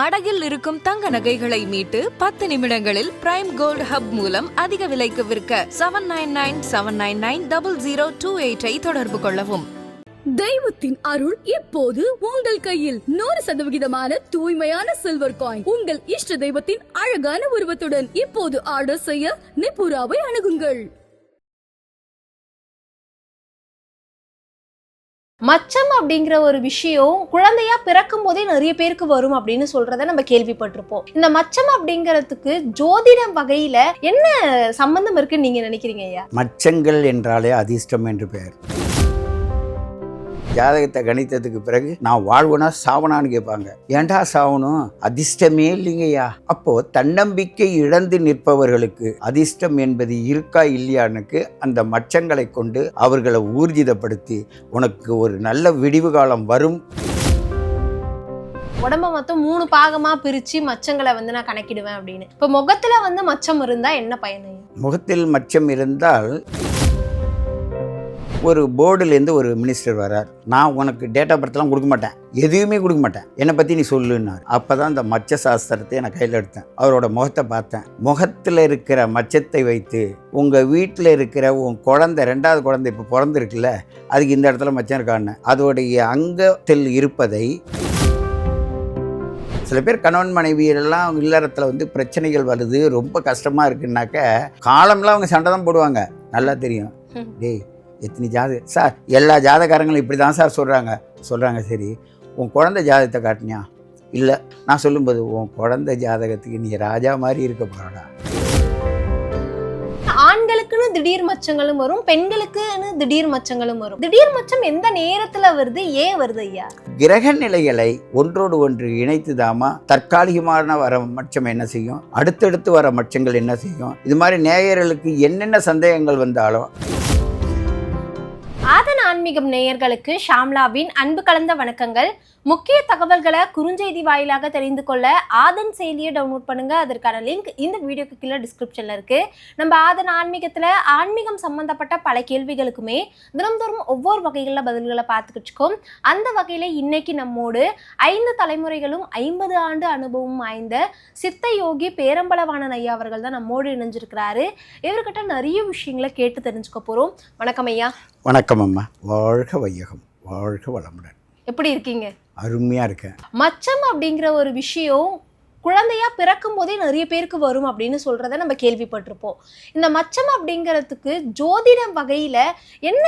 அடகில் இருக்கும் தங்க நகைகளை மீட்டு பத்து நிமிடங்களில் பிரைம் கோல்டு ஹப் மூலம் அதிக விலைக்கு விற்க seven nine nine seven nine nine double zero two எயிட்டை தொடர்பு கொள்ளவும். தெய்வத்தின் அருள் இப்போது உங்கள் கையில்? நூறு சதவிகிதமான தூய்மையான சில்வர் காயின் உங்கள் இஷ்ட தெய்வத்தின் அழகான உருவத்துடன் இப்போது ஆர்டர் செய்ய நிபுராவை அணுகுங்கள். மச்சம் அப்படிங்கிற ஒரு விஷயம் குழந்தையா பிறக்கும் போதே நிறைய பேருக்கு வரும் அப்படின்னு சொல்றத நம்ம கேள்விப்பட்டிருப்போம். இந்த மச்சம் அப்படிங்கிறதுக்கு ஜோதிடம் வகையில என்ன சம்பந்தம் இருக்குன்னு நீங்க நினைக்கிறீங்க ஐயா? மச்சங்கள் என்றாலே அதிர்ஷ்டம் என்று பெயர். ஜாதகத்தை கணித்ததுக்கு பிறகு நான் வாழ்வனா சாவனான்னு கேட்பாங்க. ஏன்டா சாவணும்? அதிர்ஷ்டமே இல்லைங்கய்யா. அப்போ தன்னம்பிக்கை இழந்து நிற்பவர்களுக்கு அதிர்ஷ்டம் என்பது இருக்கா இல்லையானுக்கு அந்த மச்சங்களை கொண்டு அவர்களை ஊர்ஜிதப்படுத்தி உனக்கு ஒரு நல்ல விடிவு காலம் வரும். உடம்ப மொத்தம் மூணு பாகமா பிரிச்சு மச்சங்களை வந்து நான் கணக்கிடுவேன் அப்படின்னு. இப்ப முகத்துல வந்து மச்சம் இருந்தா என்ன பயன்? முகத்தில் மச்சம் இருந்தால் ஒரு போர்டுலேருந்து ஒரு மினிஸ்டர் வரார். நான் உனக்கு டேட் ஆஃப் பர்த்லாம் கொடுக்க மாட்டேன். எதுவுமே கொடுக்க மாட்டேன். என்னை பற்றி நீ சொல்லுன்னார். அப்போ தான் இந்த மச்ச சாஸ்திரத்தை நான் கையில் எடுத்தேன். அவரோட முகத்தை பார்த்தேன். முகத்தில் இருக்கிற மச்சத்தை வைத்து உங்கள் வீட்டில் இருக்கிற உன் குழந்தை ரெண்டாவது குழந்தை இப்போ பிறந்திருக்குல்ல அதுக்கு இந்த இடத்துல மச்சம் இருக்கான்னு. அதோடைய அங்கத்தில் இருப்பதை சில பேர் கணவன் மனைவியெல்லாம் இல்லறத்தில் வந்து பிரச்சனைகள் வருது. ரொம்ப கஷ்டமாக இருக்குன்னாக்க காலம்லாம் அவங்க சண்டை தான் போடுவாங்க. நல்லா தெரியும். டேய் எத்தனை ஜாத சார் எல்லா ஜாதகாரங்களும் இப்படி தான் சார் சொல்கிறாங்க சொல்கிறாங்க சரி உன் குழந்தை ஜாதகத்தை காட்டினியா? இல்லை நான் சொல்லும்போது உன் குழந்தை ஜாதகத்துக்கு நீ ராஜா மாதிரி இருக்க போறடா. ஆண்களுக்குன்னு திடீர் மச்சங்களும் வரும் பெண்களுக்குன்னு திடீர் மச்சங்களும் வரும். திடீர் மச்சம் எந்த நேரத்துல வருது ஏன் வருது ஐயா? கிரக நிலைகளை ஒன்றோடு ஒன்று இணைத்துதாமா தற்காலிகமான வர மச்சம் என்ன செய்யும்? அடுத்தடுத்து வர மச்சங்கள் என்ன செய்யும்? இது மாதிரி நேயர்களுக்கு என்னென்ன சந்தேகங்கள் வந்தாலும் ஆன்மீகம் நேயர்களுக்கு ஷாம்லாவின் அன்பு கலந்த வணக்கங்கள். முக்கிய தகவல்களை குறுஞ்செய்தி வாயிலாக தெரிந்து கொள்ள ஆதன் செயலியை டவுன்லோட் பண்ணுங்க. அதற்கான லிங்க் இந்த வீடியோக்கு கீழே டிஸ்கிரிப்ஷன்ல இருக்கு. நம்ம ஆதன் ஆன்மீகத்துல ஆன்மீகம் சம்பந்தப்பட்ட பல கேள்விகளுக்குமே தினம்தோறும் ஒவ்வொரு வகைகளில் பதில்களை பார்த்துக்கிட்டு இருக்கோம். அந்த வகையில இன்னைக்கு நம்மோடு ஐந்து தலைமுறைகளும் ஐம்பது ஆண்டு அனுபவம் வாய்ந்த சித்த யோகி பேரம்பளவான ஐயா அவர்கள் தான் நம்மோடு இணைஞ்சிருக்கிறாரு. இவர்கிட்ட நிறைய விஷயங்களை கேட்டு தெரிஞ்சுக்க போறோம். வணக்கம் ஐயா. வணக்கம் அம்மா. வாழ்க வையகம். வாழ்க வளமுடன். எப்படி இருக்கீங்க? அருமையாக இருக்கேன். மச்சம் அப்படிங்கிற ஒரு விஷயம் குழந்தையா பிறக்கும் போதே நிறைய பேருக்கு வரும் அப்படின்னு சொல்றத நம்ம கேள்விப்பட்டிருப்போம். இந்த மச்சம் அப்படிங்கிறதுக்கு ஜோதிட வகையில என்ன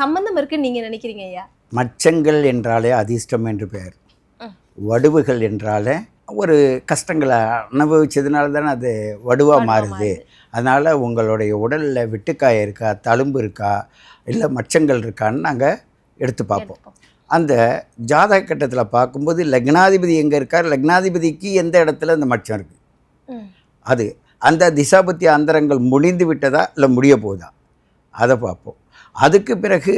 சம்பந்தம் இருக்குன்னு நீங்க நினைக்கிறீங்க ஐயா? மச்சங்கள் என்றாலே அதிர்ஷ்டம் என்று பெயர். வடுவுகள் என்றாலே ஒரு கஷ்டங்களை அனுபவிச்சதுனால தானே அது வடுவாக மாறுது. அதனால் உங்களுடைய உடலில் வெட்டுக்காயம் இருக்கா தழும்பு இருக்கா இல்லை மச்சங்கள் இருக்கான்னு நாங்கள் எடுத்து பார்ப்போம். அந்த ஜாதக கட்டத்தில் பார்க்கும்போது லக்னாதிபதி எங்கே இருக்கார்? லக்னாதிபதிக்கு எந்த இடத்துல அந்த மச்சம் இருக்குது. அது அந்த திசாபத்தி அந்தரங்கள் முடிந்து விட்டதா? இல்லை முடிய போகுதா? அதை பார்ப்போம். அதுக்கு பிறகு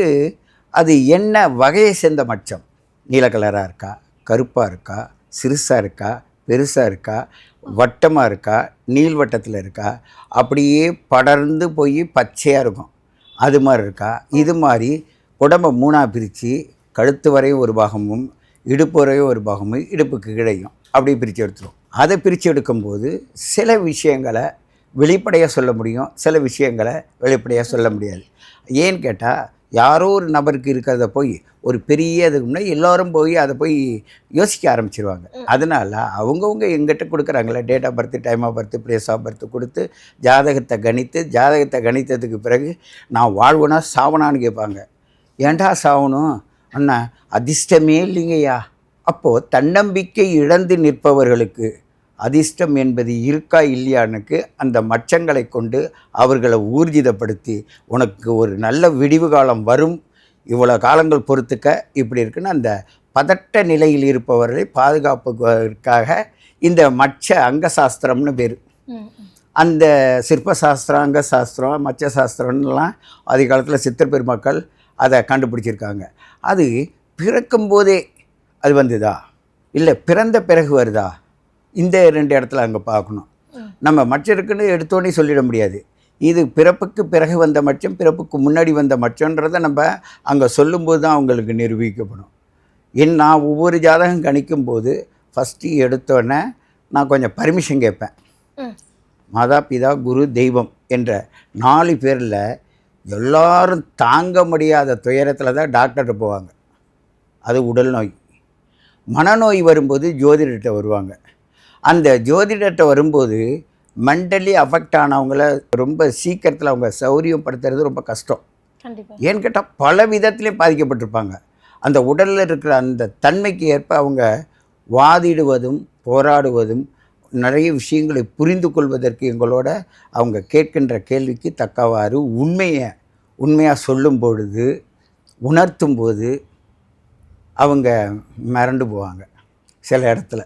அது என்ன வகையை சேர்ந்த மச்சம்? நீல கலராக இருக்கா? கருப்பாக இருக்கா? சிறுசாக இருக்கா? பெருசாக இருக்கா? வட்டமாக இருக்கா? நீள்வட்டத்தில் இருக்கா? அப்படியே படர்ந்து போய் பச்சையாக இருக்கும். அது மாதிரி இருக்கா? இது மாதிரி உடம்பை மூணாக பிரித்து கழுத்து வரையும் ஒரு பாகமும் இடுப்பு வரையும் ஒரு பாகமும் இடுப்புக்கு கிடையும் அப்படி பிரித்து எடுத்துரும். அதை பிரித்து எடுக்கும்போது சில விஷயங்களை வெளிப்படையாக சொல்ல முடியும் சில விஷயங்களை வெளிப்படையாக சொல்ல முடியாது. ஏன்னு கேட்டால் யாரோ ஒரு நபருக்கு இருக்கிறத போய் ஒரு பெரிய இதுக்கு முன்னாடி எல்லாரும் போய் அதை போய் யோசிக்க ஆரம்பிச்சிருவாங்க. அதனால் அவங்கவுங்க எங்கிட்ட கொடுக்குறாங்களே date of birth time of birth place of birth கொடுத்து ஜாதகத்தை கணித்து ஜாதகத்தை கணித்ததுக்கு பிறகு நான் வாழ்வனா சாவனான்னு கேட்பாங்க. ஏன்டா சாவணும்? அண்ணா அதிர்ஷ்டமே இல்லைங்கய்யா. அப்போது தன்னம்பிக்கை இழந்து நிற்பவர்களுக்கு அதிர்ஷ்டம் என்பது இருக்கா இல்லையானுக்கு அந்த மச்சங்களை கொண்டு அவர்களை ஊர்ஜிதப்படுத்தி உனக்கு ஒரு நல்ல விடிவு காலம் வரும். இவ்வளோ காலங்கள் பொறுத்துக்க இப்படி இருக்குன்னு அந்த பதட்ட நிலையில் இருப்பவர்களை பாதுகாப்புக்காக இந்த மச்ச அங்கசாஸ்திரம்னு பேர். ம், ம். அந்த சிற்ப சாஸ்திரம் அங்க சாஸ்திரம் மச்ச சாஸ்திரம்லாம் ஆதி காலத்தில் சித்தர் பெருமக்கள் அதை கண்டுபிடிச்சிருக்காங்க. அது பிறக்கும்போதே அது வந்ததா? இல்லை பிறந்த பிறகு வருதா? இந்த ரெண்டு இடத்துல அங்கே பார்க்கணும். நம்ம மச்சம் இருக்குன்னு எடுத்தோடனே சொல்லிட முடியாது. இது பிறப்புக்கு பிறகு வந்த மச்சம் பிறப்புக்கு முன்னாடி வந்த மச்சன்றதை நம்ம அங்கே சொல்லும்போது தான் அவங்களுக்கு நிரூபிக்கப்படும். என் நான் ஒவ்வொரு ஜாதகம் கணிக்கும்போது ஃபஸ்ட்டு எடுத்தோடனே நான் கொஞ்சம் பர்மிஷன் கேட்பேன். மாதா பிதா குரு தெய்வம் என்ற நாலு பேரில் எல்லாரும் தாங்க முடியாத துயரத்தில் தான் டாக்டர்கிட்ட போவாங்க. அது உடல் நோய். மனநோய் வரும்போது ஜோதிடர்கிட்ட வருவாங்க. அந்த ஜோதிடர்கிட்ட வரும்போது மென்டலி அஃபெக்ட் ஆனவங்கள ரொம்ப சீக்கிரத்தில் அவங்க சௌரியப்படுத்துறது ரொம்ப கஷ்டம். ஏன்னு கேட்டால் பல விதத்துலேயும் பாதிக்கப்பட்டிருப்பாங்க. அந்த உடலில் இருக்கிற அந்த தன்மைக்கு ஏற்ப அவங்க வாதிடுவதும் போராடுவதும் நிறைய விஷயங்களை புரிந்து கொள்வதற்கு எங்களோட அவங்க கேட்கின்ற கேள்விக்கு தக்கவாறு உண்மையை உண்மையாக சொல்லும் பொழுது உணர்த்தும் போது அவங்க மிரண்டு போவாங்க. சில இடத்துல.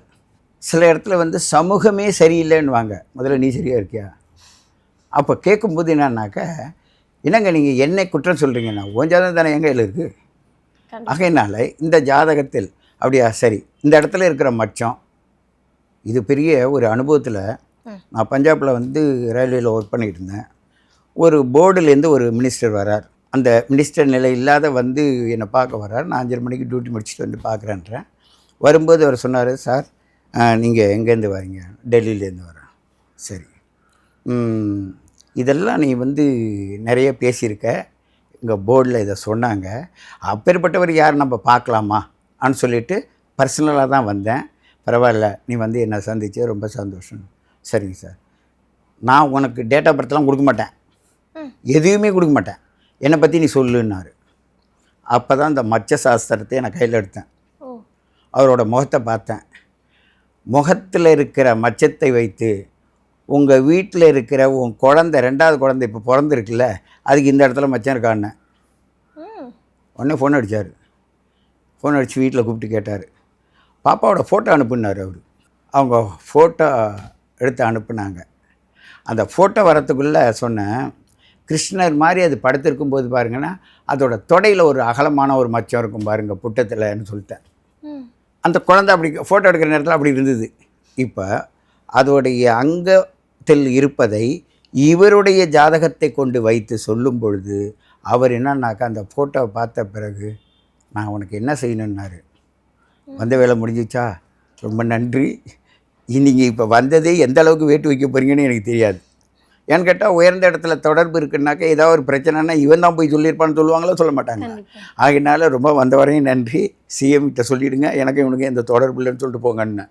சில இடத்துல வந்து சமூகமே சரியில்லைன்னுவாங்க. முதல்ல நீ சரியாக இருக்கியா? அப்போ கேட்கும்போது என்னன்னாக்க என்னங்க நீங்கள் என்னை குற்றம் சொல்கிறீங்கண்ணா உன் ஜாதகம் தானே கையில் இருக்குது ஆகையினால இந்த ஜாதகத்தில் அப்படியா சரி இந்த இடத்துல இருக்கிற மச்சம் இது பெரிய ஒரு அனுபவத்தில். நான் பஞ்சாபில் வந்து ரயில்வேல ஒர்க் பண்ணிட்டு இருந்தேன். ஒரு போர்டுலேருந்து ஒரு மினிஸ்டர் வரார். அந்த மினிஸ்டர் நிலை இல்லாத வந்து என்னை பார்க்க வர்றார் நான் அஞ்சரை மணிக்கு டியூட்டி முடிச்சுட்டு வந்து பார்க்குறேன்றேன். வரும்போது அவர் சொன்னார் சார் நீங்கள் எங்கேருந்து வரீங்க? டெல்லியிலேருந்து வரேன் சரி. இதெல்லாம் நீ வந்து நிறைய பேசியிருக்க. எங்கள் போர்டில் இதை சொன்னாங்க. அப்பேற்பட்டவர் யார் நம்ம பார்க்கலாமா? அப்படின்னு சொல்லிட்டு பர்சனலாக தான் வந்தேன். பரவாயில்ல நீ வந்து என்னை சந்திச்சு ரொம்ப சந்தோஷம். சரிங்க சார். நான் உனக்கு டேட் ஆஃப் பர்த்லாம் கொடுக்க மாட்டேன். எதுவுமே கொடுக்க மாட்டேன். என்னை பற்றி நீ சொல்லுன்னாரு. அப்போ தான் இந்த மச்ச சாஸ்திரத்தை நான் கையில் எடுத்தேன். அவரோட முகத்தை பார்த்தேன். முகத்தில் இருக்கிற மச்சத்தை வைத்து உங்கள் வீட்டில் இருக்கிற உன் குழந்தை ரெண்டாவது குழந்தை இப்போ பிறந்திருக்குல்ல அதுக்கு இந்த இடத்துல மச்சம் இருக்கான்னு. உடனே ஃபோன் அடித்தார் ஃபோன் அடித்து வீட்டில் கூப்பிட்டு கேட்டார். பாப்பாவோட ஃபோட்டோ அனுப்புனார் அவர். அவங்க ஃபோட்டோ எடுத்து அனுப்புனாங்க. அந்த ஃபோட்டோ வரத்துக்குள்ளே சொன்னேன் கிருஷ்ணர் மாதிரி அது படுத்திருக்கும் போது பாருங்கன்னா அதோட தொடையில் ஒரு அகலமான ஒரு மச்சம் இருக்கும் பாருங்கள் புட்டத்தில்னு சொல்லிட்டேன். அந்த குழந்தை அப்படி ஃபோட்டோ எடுக்கிற நேரத்தில் அப்படி இருந்தது. இப்போ அதோடைய அங்கத்தில் இருப்பதை இவருடைய ஜாதகத்தை கொண்டு வைத்து சொல்லும் பொழுது அவர் என்னன்னாக்கா அந்த ஃபோட்டோவை பார்த்த பிறகு நான் உனக்கு என்ன செய்யணுன்னாரு வந்த வேலை முடிஞ்சிச்சா? ரொம்ப நன்றி. நீங்கள் இப்போ வந்ததே எந்த அளவுக்கு வேட்டு வைக்க போகிறீங்கன்னு எனக்கு தெரியாது. ஏன்னு கேட்டால் உயர்ந்த இடத்துல தொடர்பு இருக்குன்னாக்கா ஏதாவது ஒரு பிரச்சனைனா இவன் தான் போய் சொல்லியிருப்பான்னு சொல்லுவாங்களோ சொல்ல மாட்டாங்க. ஆகினால ரொம்ப வந்த வரையும் நன்றி சிஎம் கிட்ட சொல்லிடுங்க. எனக்கு இவனுக்கு எந்த தொடர்பு இல்லைன்னு சொல்லிட்டு போங்கன்னு.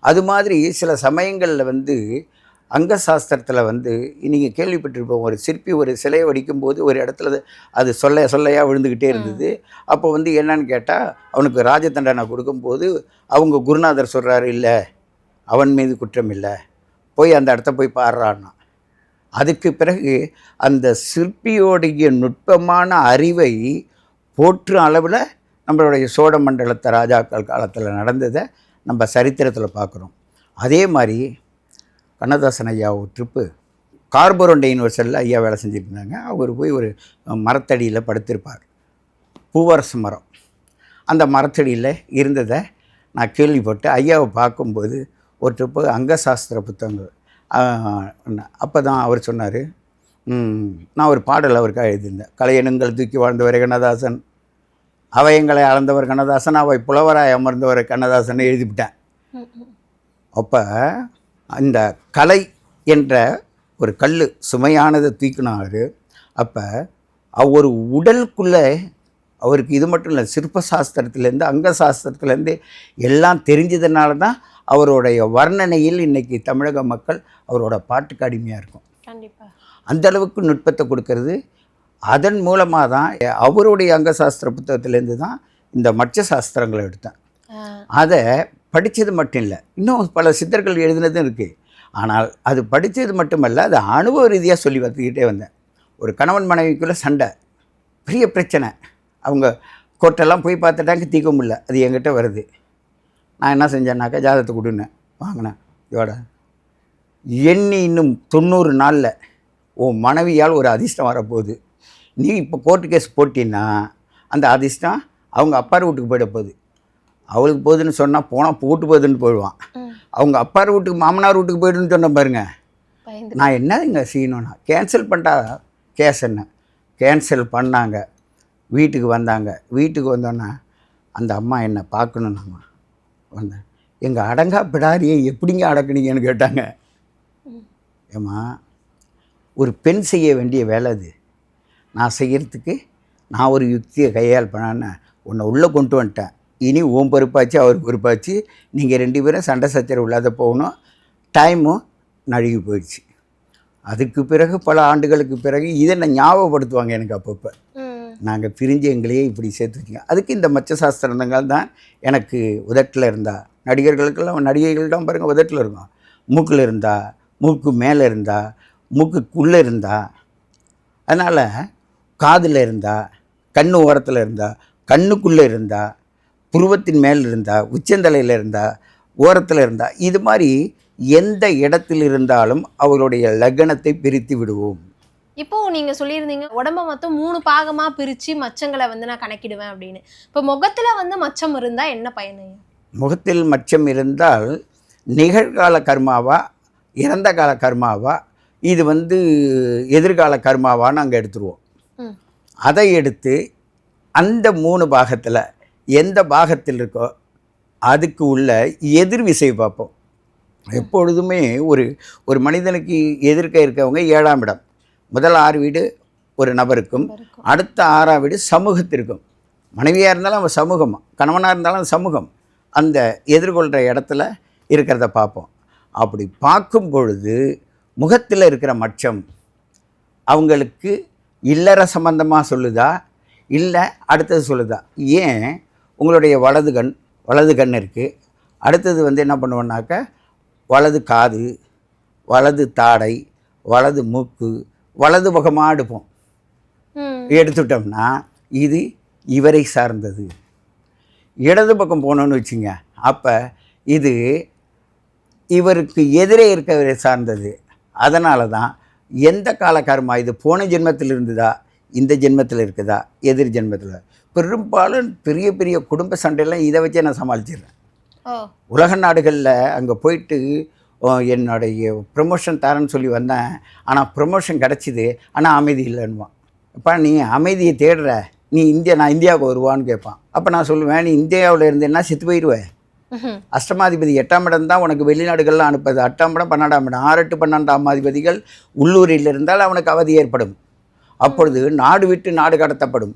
அது மாதிரி சில சமயங்களில் வந்து அங்க சாஸ்திரத்தில் வந்து நீங்கள் கேள்விப்பட்டிருப்போம். ஒரு சிற்பி ஒரு சிலையை வடிக்கும்போது ஒரு இடத்துல அது- சொல்ல சொல்லையாக விழுந்துக்கிட்டே இருந்தது. அப்போ வந்து என்னன்னு கேட்டால் அவனுக்கு ராஜ தண்டனை கொடுக்கும்போது அவங்க குருநாதர் சொல்கிறாரு இல்லை அவன் மீது குற்றம் இல்லை. போய் அந்த இடத்த போய் பாடுறான்னா அதுக்கு பிறகு அந்த சிற்பியோடைய நுட்பமான அறிவை போற்றும் அளவில் நம்மளுடைய சோழ மண்டலத்தை ராஜாக்கள் காலத்தில் நடந்ததை நம்ம சரித்திரத்தில் பார்க்குறோம் அதே மாதிரி கண்ணதாசன் ஐயா ஒரு ட்ரிப்பு கார்போரண்டை யூனிவர்சலில் ஐயா வேலை செஞ்சுட்டு இருந்தாங்க. அவர் போய் ஒரு மரத்தடியில் படுத்திருப்பார். பூவரசு மரம். அந்த மரத்தடியில் இருந்ததை நான் கேள்விப்பட்டு ஐயாவை பார்க்கும்போது ஒரு ட்ரிப்பு அங்கசாஸ்திர புத்தகங்கள் அப்போ தான் அவர் சொன்னார் நான் ஒரு பாடல் அவருக்காக எழுதியிருந்தேன். கலையனுங்கள் தூக்கி வாழ்ந்தவர் கண்ணதாசன். அவயங்களை அளந்தவர் கண்ணதாசன். அவை புலவராய் அமர்ந்தவர் கண்ணதாசன் எழுதிவிட்டேன். அப்போ அந்த கலை என்ற ஒரு கல் சுமையானதை தூக்கினார். அப்போ ஒரு உடலுக்குள்ளே அவருக்கு இது மட்டும் இல்லை சிற்ப சாஸ்திரத்துலேருந்து அங்க சாஸ்திரத்துலேருந்து எல்லாம் தெரிஞ்சதுனால தான் அவருடைய வர்ணனையில் இன்னைக்கு தமிழக மக்கள் அவரோட பாட்டுக்கு அடிமையாக இருக்கும். கண்டிப்பா. அந்த அளவுக்கு நுட்பத்தை கொடுக்கறது. அதன் மூலமாக தான் அவருடைய அங்க சாஸ்திர புத்தகத்திலேருந்து தான் இந்த மற்ற சாஸ்திரங்களை எடுத்தேன் அதை படித்தது மட்டும் இல்லை இன்னும் பல சித்தர்கள் எழுதினதும் இருக்குது ஆனால் அது படித்தது மட்டுமல்ல அது அனுபவ ரீதியாக சொல்லி வந்துக்கிட்டே வந்தேன். ஒரு கணவன் மனைவிக்குள்ளே சண்டை பெரிய பிரச்சனை. அவங்க கோர்ட்டெல்லாம் போய் பார்த்துட்டாங்க தீர்க்க முடியல. அது என்கிட்ட வருது. நான் என்ன செஞ்சேன்னாக்கா ஜாதகத்தை கொடுன்னேன் வாங்கினேன். இதோட. எண்ணி இன்னும் தொண்ணூறு நாளில் உன் மனைவியால் ஒரு அதிர்ஷ்டம் வரப்போகுது. நீ இப்போ கோர்ட்டு கேஸ் போட்டின்னா அந்த அதிர்ஷ்டம் அவங்க அப்பார் வீட்டுக்கு போயிட போகுது. அவளுக்கு போகுதுன்னு சொன்னால் போனால் போட்டு போகுதுன்னு போயிடுவான். அவங்க அப்பார் வீட்டுக்கு மாமனார் வீட்டுக்கு போயிடுன்னு சொன்ன பாருங்க. நான் என்ன இங்கே செய்யணும்னா கேன்சல் பண்ணிட்டா கேஸ் என்ன? கேன்சல் பண்ணாங்க. வீட்டுக்கு வந்தாங்க. வீட்டுக்கு வந்தோன்னே அந்த அம்மா என்னை பார்க்கணுன்னாம்மா வந்தேன் எங்கள் அடங்கா பிடாரியை எப்படிங்க அடக்குனீங்கன்னு கேட்டாங்க. ஏம்மா ஒரு பெண் செய்ய வேண்டிய வேலை அது. நான் செய்கிறதுக்கு நான் ஒரு யுக்தியை கையால் பண்ணேன்னு உன்னை உள்ளே கொண்டு வந்துட்டேன். இனி ஓம் பொறுப்பாச்சு அவர் பொறுப்பாச்சு. நீங்கள் ரெண்டு பேரும் சண்டை சச்சரவு இல்லாத போகணும். டைமும் நழுகி போயிடுச்சு. அதுக்கு பிறகு பல ஆண்டுகளுக்கு பிறகு இதை நான் ஞாபகப்படுத்துவாங்க எனக்கு அப்பப்போ. நாங்கள் பிரிஞ்சு எங்களையே இப்படி சேர்த்துருக்கீங்க. அதுக்கு இந்த மச்ச சாஸ்திரங்கள் தான் எனக்கு உதட்டில் இருந்தா நடிகர்களுக்கெல்லாம் நடிகர்கள்தான் பாருங்கள் உதட்டில் இருக்கும். மூக்கில் இருந்தா மூக்கு மேலே இருந்தா மூக்குக்குள்ளே இருந்தா. அதனால் காதில் இருந்தா கண் ஓரத்தில் இருந்தா கண்ணுக்குள்ளே இருந்தா புருவத்தின் மேல் இருந்தா உச்சந்தலையில் இருந்தா ஓரத்தில் இருந்தா இது மாதிரி எந்த இடத்தில் இருந்தாலும் அவர்களுடைய லக்னத்தை பிரித்து விடுவோம். இப்போ நீங்க சொல்லியிருந்தீங்க உடம்ப மொத்தம் மூணு பாகமா பிரிச்சு மச்சங்களை வந்து நான் கணக்கிடுவேன் அப்படின்னு. இப்போ முகத்துல வந்து மச்சம் இருந்தா என்ன பயன்? முகத்தில் மச்சம் இருந்தால் நிகழ்கால கர்மாவா இறந்த கால கர்மாவா இது வந்து எதிர்கால கர்மாவான்னு அங்கே எடுத்துருவோம். அதை எடுத்து அந்த மூணு பாகத்தில் எந்த பாகத்தில் இருக்கோ அதுக்கு உள்ள எதிர் விசை பார்ப்போம். எப்பொழுதுமே ஒரு ஒரு மனிதனுக்கு எதிர்க்க இருக்கவங்க ஏழாம் இடம். முதல் ஆறு வீடு ஒரு நபருக்கும். அடுத்த ஆறாம் வீடு சமூகத்திற்கும். மனைவியாக இருந்தாலும் அவன் சமூகம் கணவனாக இருந்தாலும் சமூகம். அந்த எதிர்கொள்கிற இடத்துல இருக்கிறத பார்ப்போம். அப்படி பார்க்கும் பொழுது முகத்தில் இருக்கிற மச்சம் அவங்களுக்கு இல்லற சம்பந்தமாக சொல்லுதா? இல்லை அடுத்தது சொல்லுதா? ஏன் உங்களுடைய வலது கண் வலது கண் இருக்குது அடுத்தது வந்து என்ன பண்ணுவோன்னாக்க வலது காது வலது தாடை வலது மூக்கு வலது பக்கமாக எடுப்போம். எடுத்துட்டோம்னா இது இவரை சார்ந்தது. இடது பக்கம் போனோன்னு வச்சுங்க அப்போ இது இவருக்கு எதிரே இருக்கவரை சார்ந்தது. அதனால தான் எந்த கால கர்மா இது போன ஜென்மத்தில் இருந்ததா இந்த ஜென்மத்தில் இருக்குதா எதிர் ஜென்மத்தில். பெரும்பாலும் பெரிய பெரிய குடும்ப சண்டையெல்லாம் இதை வச்சே நான் சமாளிச்சிடுறேன். உலக நாடுகளில் அங்கே போயிட்டு என்னுடைய ப்ரமோஷன் தரேன்னு சொல்லி வந்தேன். ஆனால் ப்ரமோஷன் கிடச்சிது. ஆனால் அமைதி இல்லைன்னுவான். அப்பா நீ அமைதியை தேடுற. நீ இந்தியா நான் இந்தியாவுக்கு வருவான்னு கேட்பான். அப்போ நான் சொல்லுவேன் நீ இந்தியாவில் இருந்தேன்னா செத்து போயிடுவேன். அஷ்டமாதிபதி எட்டாம் இடம் தான் உனக்கு வெளிநாடுகள்லாம் அனுப்புது. எட்டாம் இடம் பன்னெண்டாம் இடம். ஆறு எட்டு பன்னெண்டாம் அதிபதிகள் உள்ளூரில் இருந்தால் அவனுக்கு அவதி ஏற்படும். அப்பொழுது நாடு விட்டு நாடு கடத்தப்படும்.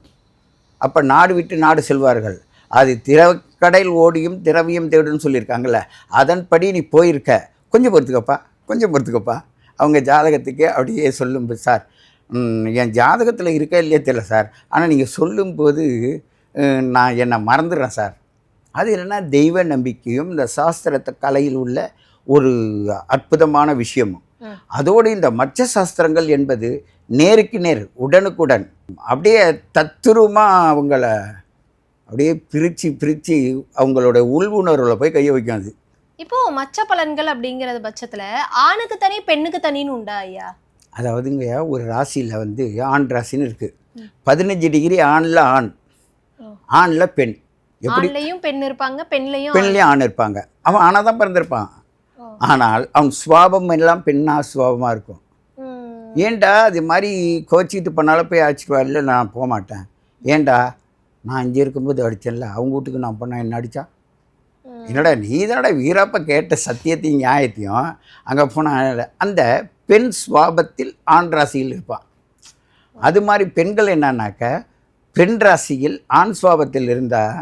அப்போ நாடு விட்டு நாடு செல்வார்கள். அது திறக்கடையில் ஓடியும் திரவியம் தேடுன்னு சொல்லியிருக்காங்கல்ல. அதன்படி நீ போயிருக்க. கொஞ்சம் பொறுத்துக்கப்பா கொஞ்சம் பொறுத்துக்கப்பா. அவங்க ஜாதகத்துக்கு அப்படியே சொல்லும் சார் என் ஜாதகத்தில் இருக்க இல்லையே தெரியல சார். ஆனால் நீங்கள் சொல்லும்போது நான் என்னை மறந்துடுறேன் சார். அது என்னென்னா தெய்வ நம்பிக்கையும் இந்த சாஸ்திரத்தை கலையில் உள்ள ஒரு அற்புதமான விஷயமும். அதோடு இந்த மச்ச சாஸ்திரங்கள் என்பது நேருக்கு நேர் உடனுக்குடன் அப்படியே தத்துருவமாக அவங்கள அப்படியே பிரித்து பிரித்து அவங்களோட உள் உணர்வில் போய் கையை வைக்கும் அது. இப்போ மச்ச பலன்கள் அப்படிங்கறது பட்சத்துல ஆணுக்கு தனி பெண்ணுக்கு தனின்னு உண்டா ஐயா? அதாவதுங்க ஒரு ராசியில் வந்து ஆண் ராசின்னு இருக்குது பதினஞ்சு டிகிரி ஆணில் ஆண். ஆணில் பெண். எப்படி? ஆண்லயும் பெண் இருப்பாங்க பெண்லயும் பெண்லேயும் ஆண் இருப்பாங்க. அவன் ஆணாக தான் பிறந்திருப்பான். ஆனால் அவன் சுவாபம் எல்லாம் பெண்ணா சுவாபமாக இருக்கும். ம். ஏன்டா இது மாதிரி கோச்சிக்கிட்டு பண்ணாலும் போய் அடிச்சுட்டு இல்லை நான் போக மாட்டேன் ஏன்டா நான் இங்கே இருக்கும்போது அடித்தேன்ல அவங்க வீட்டுக்கு நான் பண்ண என்ன அடித்தா. என்னடா நீ தானடா வீராப்ப கேட்ட சத்தியத்தையும் நியாயத்தையும் அங்கே போன அந்த பெண் சுவாபத்தில் ஆண் ராசியில் இருப்பான் அது மாதிரி பெண்கள் என்னன்னாக்க பெண் ராசியில் ஆண் சுவாபத்தில் இருந்தால்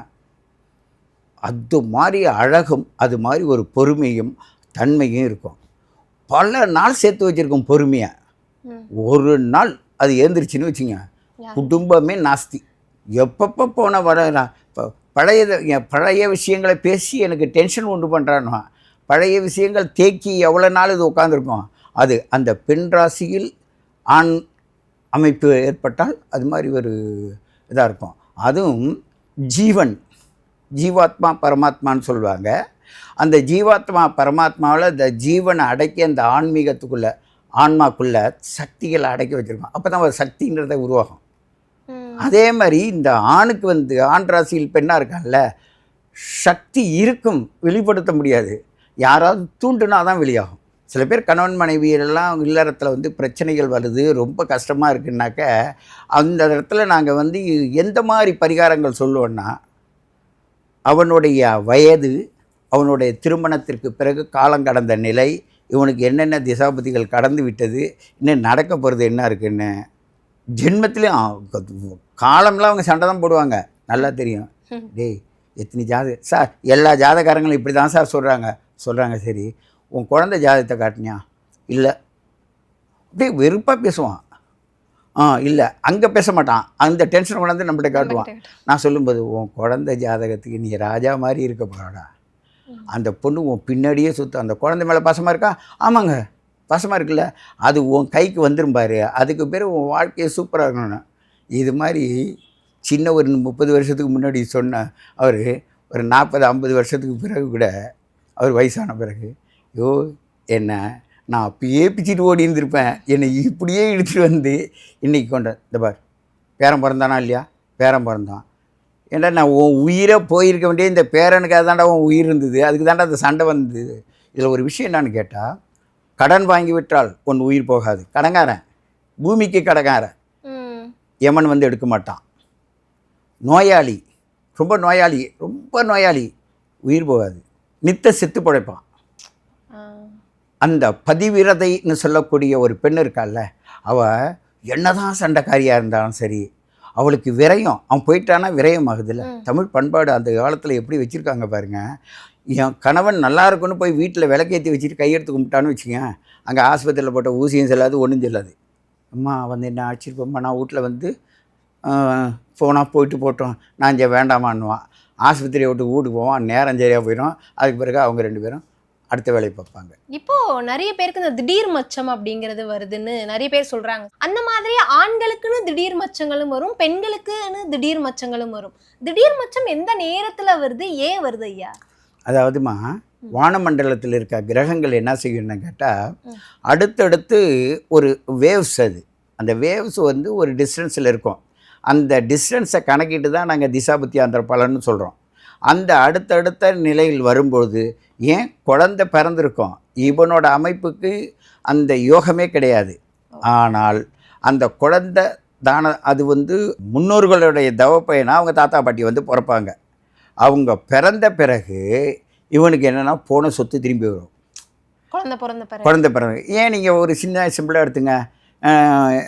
அது மாதிரி அழகும் அது மாதிரி ஒரு பொறுமையும் தன்மையும் இருக்கும். பல நாள் சேர்த்து வச்சுருக்கோம் பொறுமையாக. ஒரு நாள் அது ஏந்திரிச்சுன்னு வச்சுங்க. குடும்பமே நாஸ்தி. எப்பப்போ போன வர பழைய பழைய விஷயங்களை பேசி எனக்கு டென்ஷன் உண்டு பண்ணுறானோ பழைய விஷயங்கள் தேக்கி எவ்வளோ நாள் இது உட்காந்துருக்கும் அது அந்த பெண் ராசியில் ஆண் அமைப்பு ஏற்பட்டால் அது மாதிரி ஒரு இதாக இருக்கும். அதுவும் ஜீவன் ஜீவாத்மா பரமாத்மான்னு சொல்லுவாங்க. அந்த ஜீவாத்மா பரமாத்மாவில் இந்த ஜீவனை அடக்கி அந்த ஆன்மீகத்துக்குள்ளே ஆன்மாக்குள்ளே சக்திகளை அடக்கி வச்சுருக்கோம் அப்போ தான் ஒரு சக்திங்கிறத உருவாகும். அதே மாதிரி இந்த ஆணுக்கு வந்து ஆண் ராசியில் பெண்ணாக இருக்கான்ல சக்தி இருக்கும் வெளிப்படுத்த முடியாது. யாராவது தூண்டுனா தான் வெளியாகும். சில பேர் கணவன் மனைவியெல்லாம் இல்லறத்தில் வந்து பிரச்சனைகள் வருது ரொம்ப கஷ்டமாக இருக்குன்னாக்க அந்த இடத்துல நாங்கள் வந்து எந்த மாதிரி பரிகாரங்கள் சொல்லுவோன்னா அவனுடைய வயது அவனுடைய திருமணத்திற்கு பிறகு காலம் கடந்த நிலை இவனுக்கு என்னென்ன திசாபதிகள் கடந்து விட்டது இன்னும் நடக்க போகிறது என்ன இருக்குன்னு ஜென்மத்திலையும் காலம்லாம் அவங்க சண்டை தான் போடுவாங்க. நல்லா தெரியும். டேய் எத்தனை ஜாத சார் எல்லா ஜாதகாரங்களும் இப்படி தான் சார் சொல்கிறாங்க சொல்கிறாங்க சரி உன் குழந்தை ஜாதகத்தை காட்டினியா? இல்லை. அப்படியே வெறுப்பாக பேசுவான். ஆ இல்லை அங்கே பேச மாட்டான். அந்த டென்ஷன் கொண்டாந்து நம்மகிட்ட காட்டுவான். நான் சொல்லும்போது உன் குழந்தை ஜாதகத்துக்கு நீ ராஜா மாதிரி இருக்க போறாடா அந்த பொண்ணு உன் பின்னாடியே சுற்றும் அந்த குழந்தை மேலே பாசமாக இருக்கா? ஆமாங்க. பசமாக இருக்குல்ல அது உன் கைக்கு வந்துரும் பாரு. அதுக்கு பேர் உன் வாழ்க்கையை சூப்பராக இருக்கணும்னு. இது மாதிரி சின்ன ஒரு முப்பது வருஷத்துக்கு முன்னாடி சொன்ன அவர் ஒரு நாற்பது ஐம்பது வருஷத்துக்கு பிறகு கூட அவர் வயசான பிறகு ஐயோ என்ன நான் அப்பயே பிச்சுட்டு ஓடி இருந்திருப்பேன் என்னை இப்படியே இழுத்துட்டு வந்து இன்றைக்கி கொண்ட இந்த பார் பேரன் பிறந்தானா இல்லையா? பேரன் பிறந்தான். ஏன்டா நான் உன் உயிரை போயிருக்க வேண்டிய இந்த பேரனுக்காக தாண்டா உன் உயிர் இருந்தது. அதுக்கு தாண்டா அந்த சண்டை வந்தது. இதில் ஒரு விஷயம் என்னான்னு கேட்டால் கடன் வாங்கி விட்டால் உன் உயிர் போகாது. கடங்காரன் பூமிக்கு கடங்காரன். யமன் வந்து எடுக்க மாட்டான். நோயாளி ரொம்ப நோயாளி ரொம்ப நோயாளி உயிர் போகாது. நித்த செத்து பிழைப்பான். அந்த பதிவிரதைன்னு சொல்லக்கூடிய ஒரு பெண் இருக்கால்ல அவ என்னதான் சண்டைக்காரியாக இருந்தாலும் சரி அவளுக்கு விரயம் அவன் போயிட்டானா விரயம் ஆகுதுல்ல. தமிழ் பண்பாடு அந்த காலத்தில் எப்படி வச்சுருக்காங்க பாருங்க என் கணவன் நல்லா இருக்குன்னு போய் வீட்டில் விளக்கேற்றி வச்சுட்டு கையெடுத்து கும்பிட்டான்னு வச்சுக்கேன் அங்கே ஆஸ்பத்திரியில் போட்ட ஊசியும் செல்லாது ஒன்றும் செல்லாது. அம்மா வந்து என்ன அழைச்சிருப்போம்மா நான் வீட்டில் வந்து போனால் போயிட்டு போட்டோம். நான் இங்கே வேண்டாமான்னுவான். ஆஸ்பத்திரியை விட்டு வீட்டுக்கு போவான். நேரம் சரியாக போயிடும். அதுக்கு பிறகு அவங்க ரெண்டு பேரும் அடுத்த வேலையை பார்ப்பாங்க. இப்போ நிறைய பேருக்கு இந்த திடீர் மச்சம் அப்படிங்கிறது வருதுன்னு நிறைய பேர் சொல்றாங்க. அந்த மாதிரி ஆண்களுக்குன்னு திடீர் மச்சங்களும் வரும் பெண்களுக்குன்னு திடீர் மச்சங்களும் வரும். திடீர் மச்சம் எந்த நேரத்துல வருது? ஏன் வருது ஐயா? அதாவதுமா வானமண்டலத்தில் இருக்க கிரகங்கள் என்ன செய்யணும்னு கேட்டால். அடுத்தடுத்து ஒரு வேவ்ஸ் அது. அந்த வேவ்ஸ் வந்து ஒரு டிஸ்டன்ஸில் இருக்கும். அந்த டிஸ்டன்ஸை கணக்கிட்டு தான் நாங்கள் திசாபுத்தி அந்த பலன்னு சொல்கிறோம் அந்த அடுத்தடுத்த நிலையில் வரும்பொழுது ஏன் குழந்தை பிறந்திருக்கும்? இவனோட அமைப்புக்கு அந்த யோகமே கிடையாது. ஆனால் அந்த குழந்தை தான அது வந்து முன்னோர்களுடைய தவப்பயனா அவங்க தாத்தா பாட்டி வந்து பிறப்பாங்க. அவங்க பிறந்த பிறகு இவனுக்கு என்னென்னா போன சொத்து திரும்பி வரும். குழந்தை பிறந்த பிறகு. குழந்தை பிறகு. ஏன் நீங்கள் ஒரு சின்ன சிம்பிளாக எடுத்துங்க.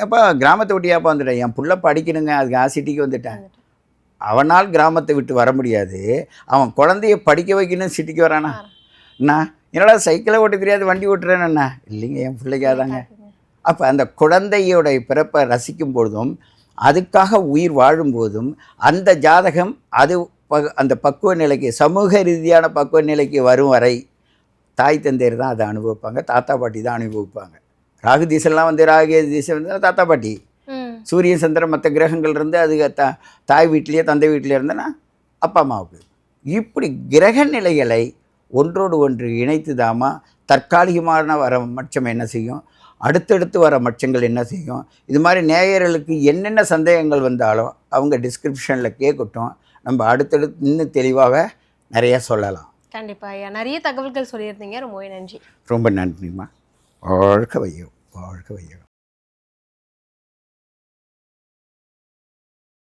எப்போ கிராமத்தை விட்டியாப்பா வந்துட்டேன்? என் புள்ள படிக்கணுங்க. அதுக்கு ஆ சிட்டிக்கு வந்துட்டேன். அவனால் கிராமத்தை விட்டு வர முடியாது. அவன் குழந்தைய படிக்க வைக்கணும் சிட்டிக்கு வரானா? என்ன என்னடா சைக்கிளை ஓட்ட தெரியாது வண்டி ஓட்டுறேன்னு இல்லைங்க என் பிள்ளைக்காதாங்க அப்போ அந்த குழந்தையோட பிறப்பை ரசிக்கும் பொழுதும் அதுக்காக உயிர் வாழும்போதும் அந்த ஜாதகம் அது ப- அந்த பக்குவ நிலைக்கு சமூக ரீதியான பக்குவ நிலைக்கு வரும் வரை தாய் தந்தையர் தான் அதை அனுபவிப்பாங்க. தாத்தா பாட்டி தான் அனுபவிப்பாங்க. ராகு திசைலாம் வந்து ராகு திசை வந்து தாத்தா பாட்டி. ம். சூரியன் சந்திரன் மற்ற கிரகங்கள் இருந்து அது த தாய் வீட்டிலேயே தந்தை வீட்டிலே இருந்தனா அப்பா அம்மாவுக்கு இப்படி கிரக நிலைகளை ஒன்றோடு ஒன்று இணைத்து தாமா தற்காலிகமான வர மச்சம் என்ன செய்யும்? அடுத்தடுத்து வர மச்சங்கள் என்ன செய்யும்? இது மாதிரி நேயர்களுக்கு என்னென்ன சந்தேகங்கள் வந்தாலும் அவங்க டிஸ்கிரிப்ஷனில் கேட்கட்டும். நம்ம அடுத்தடுத்து இன்னும் தெளிவாக நிறைய சொல்லலாம். கண்டிப்பா ஐயா. நிறைய தகவல்கள் சொல்லியிருந்தீங்க. ரொம்பவே நன்றி. ரொம்ப நன்றிம்மா. வாழ்க வையம் வாழ்க வையம்